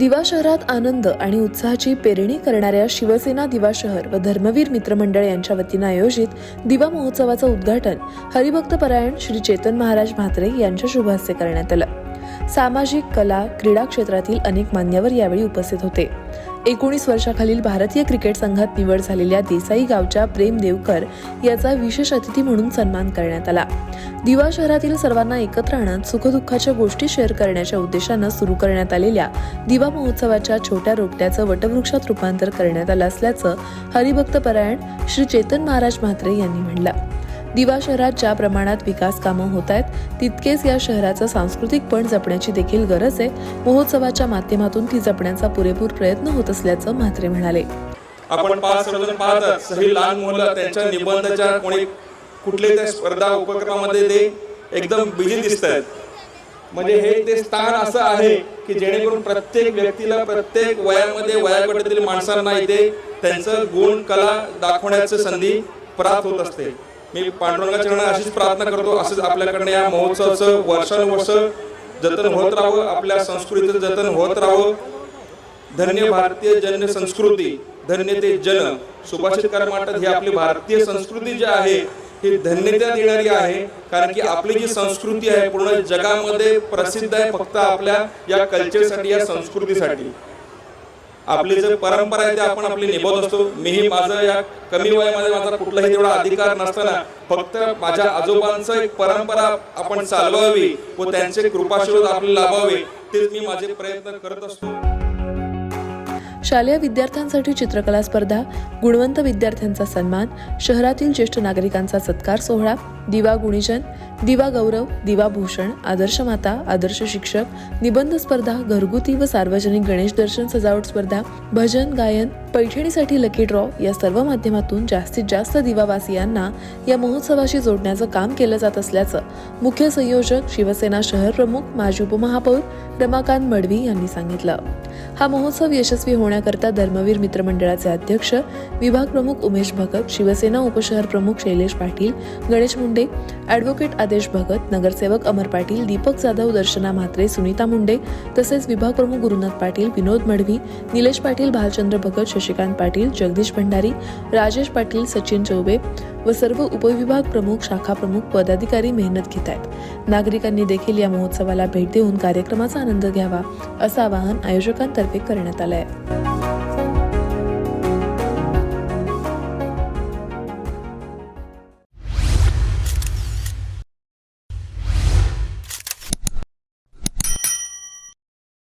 दिवा शहरात आनंद आणि उत्साहाची पेरणी करणाऱ्या शिवसेना दिवा शहर व धर्मवीर मित्रमंडळ यांच्या वतीनं आयोजित दिवा महोत्सवाचं उद्घाटन हरिभक्त परायण श्री चेतन महाराज म्हात्रे यांच्या शुभ हस्ते करण्यात आलं. सामाजिक कला क्रीडा क्षेत्रातील अनेक मान्यवर यावेळी उपस्थित होते. एकोणीस वर्षाखालील भारतीय क्रिकेट संघात निवड झालेल्या देसाई गावच्या प्रेम देवकर याचा विशेष अतिथी म्हणून सन्मान करण्यात आला. दिवा शहरातील सर्वांना एकत्र आणत सुखदुःखाच्या गोष्टी शेअर करण्याच्या उद्देशानं सुरू करण्यात आलेल्या दिवा महोत्सवाच्या छोट्या रोपट्याचं वटवृक्षात रूपांतर करण्यात आलं असल्याचं हरिभक्त परायण श्री चेतन महाराज म्हात्रे यांनी म्हणलं दिवा शहरात ज्या प्रमाणात विकास कामं होत आहेत तितकेच या शहराचं सांस्कृतिक पण जपण्याची देखील गरज आहे. महोत्सवाच्या माध्यमातून ती जपण्याचा पुरेपूर प्रयत्न होत असल्याचं म्हात्रे म्हणाले. आपण पाच सर्वजण पाहतात लहान मुलं त्यांच्या निबंधाच्या कोणी कुठले त्या स्पर्धा उपक्रमामध्ये ते एकदम बिझी दिसत आहेत. म्हणजे हे ते स्थान असं आहे की जेणेकरून प्रत्येक व्यक्तीला प्रत्येक वयामध्ये वयागटातील माणसांना इथे त्यांचं गुण कला दाखवण्याची संधी प्राप्त होत असते. मी पांडुरंगाच्या चरणात अशीच प्रार्थना करतो असंच आपल्याकडनं या महोत्सवाचं वर्षानुवर्ष जतन होत राहावं आपल्या संस्कृतीचं जतन होत राहावं. धन्य भारतीय जन संस्कृती धन्य ते जन. सुभाषितकार म्हणतात ही आपली भारतीय संस्कृती जी आहे ही धन्यता देणारी आहे. कारण की आपली जी संस्कृती आहे पूर्ण जगामध्ये प्रसिद्ध आहे फक्त आपल्या या कल्चरसाठी या संस्कृतीसाठी. आपली जे परंपरा आहे ते आपण आपली निभवत असतो. मीही माझं या कमी वयामध्ये माझा कुठलाही तेवढा अधिकार नसताना फक्त माझ्या आजोबांचं एक परंपरा आपण चालवावी व त्यांचे कृपाशीर्वाद आपले लाभावे तेच मी माझे प्रयत्न करत असतो. शालेय विद्यार्थ्यांसाठी चित्रकला स्पर्धा गुणवंत विद्यार्थ्यांचा सन्मान शहरातील ज्येष्ठ नागरिकांचा सत्कार सोहळा दिवा गुणीजन दिवा गौरव दिवा भूषण आदर्श माता आदर्श शिक्षक निबंध स्पर्धा घरगुती व सार्वजनिक गणेश दर्शन सजावट स्पर्धा भजन गायन पैठणीसाठी लकी ड्रॉ या सर्व माध्यमातून जास्तीत जास्त दिवावासियांना या महोत्सवाशी जोडण्याचं काम केलं जात असल्याचं मुख्य संयोजक शिवसेना शहर प्रमुख माजी उपमहापौर रमाकांत मडवी यांनी सांगितलं. हा महोत्सव यशस्वी होण्याकरता धर्मवीर मित्रमंडळाचे अध्यक्ष विभाग प्रमुख उमेश भगत शिवसेना उपशहर प्रमुख शैलेश पाटील गणेश मुंडे ॲडव्होकेट आदेश भगत नगरसेवक अमर पाटील दीपक जाधव दर्शना म्हात्रे सुनीता मुंडे तसेच विभाग प्रमुख गुरुनाथ पाटील विनोद मडवी निलेश पाटील भालचंद्र भगत शशिकांत पाटील जगदीश भंडारी राजेश पाटील सचिन चौबे व सर्व उपविभाग प्रमुख शाखा प्रमुख पदाधिकारी मेहनत घेत आहेत. नागरिकांनी देखील या महोत्सवाला भेट देऊन कार्यक्रमाचा आनंद घ्यावा असं आवाहन आयोजकांतर्फे करण्यात आलं आहे.